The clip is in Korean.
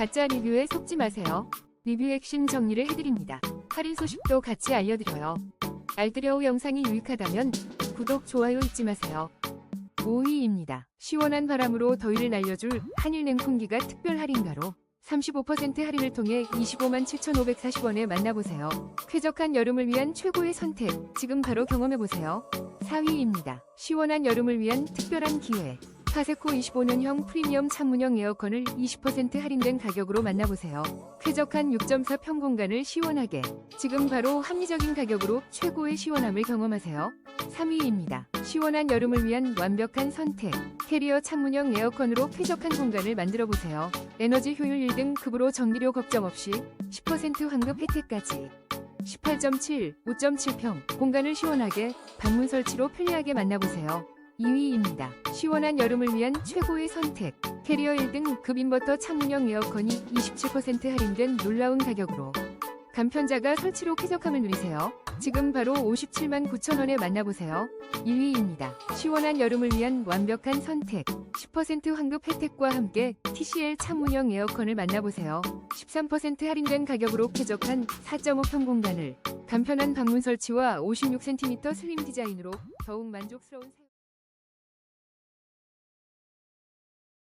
가짜 리뷰에 속지 마세요. 리뷰 핵심 정리를 해드립니다. 할인 소식도 같이 알려드려요. 알뜰여우 영상이 유익하다면 구독, 좋아요 잊지 마세요. 5위입니다. 시원한 바람으로 더위를 날려줄 한일 냉풍기가 특별 할인가로 35% 할인을 통해 25만 7,540원에 만나보세요. 쾌적한 여름을 위한 최고의 선택, 지금 바로 경험해보세요. 4위입니다. 시원한 여름을 위한 특별한 기회. 파세코 25년형 프리미엄 창문형 에어컨을 20% 할인된 가격으로 만나보세요. 쾌적한 6.4 평공간을 시원하게. 지금 바로 합리적인 가격으로 최고의 시원함을 경험하세요. 3위입니다. 시원한 여름을 위한 완벽한 선택. 캐리어 창문형 에어컨으로 쾌적한 공간을 만들어 보세요. 에너지 효율 1등 급으로 전기료 걱정 없이 10% 환급 혜택까지. 18.7, 5.7평 공간을 시원하게 방문 설치로 편리하게 만나보세요. 2위입니다. 시원한 여름을 위한 최고의 선택. 캐리어 1등 급 인버터 창문형 에어컨이 27% 할인된 놀라운 가격으로 간편자가 설치로 쾌적함을 누리세요. 지금 바로 57만 9천원에 만나보세요. 1위입니다. 시원한 여름을 위한 완벽한 선택. 10% 환급 혜택과 함께 TCL 창문형 에어컨을 만나보세요. 13% 할인된 가격으로 쾌적한 4.5평 공간을 간편한 방문 설치와 56cm 슬림 디자인으로 더욱 만족스러운 생-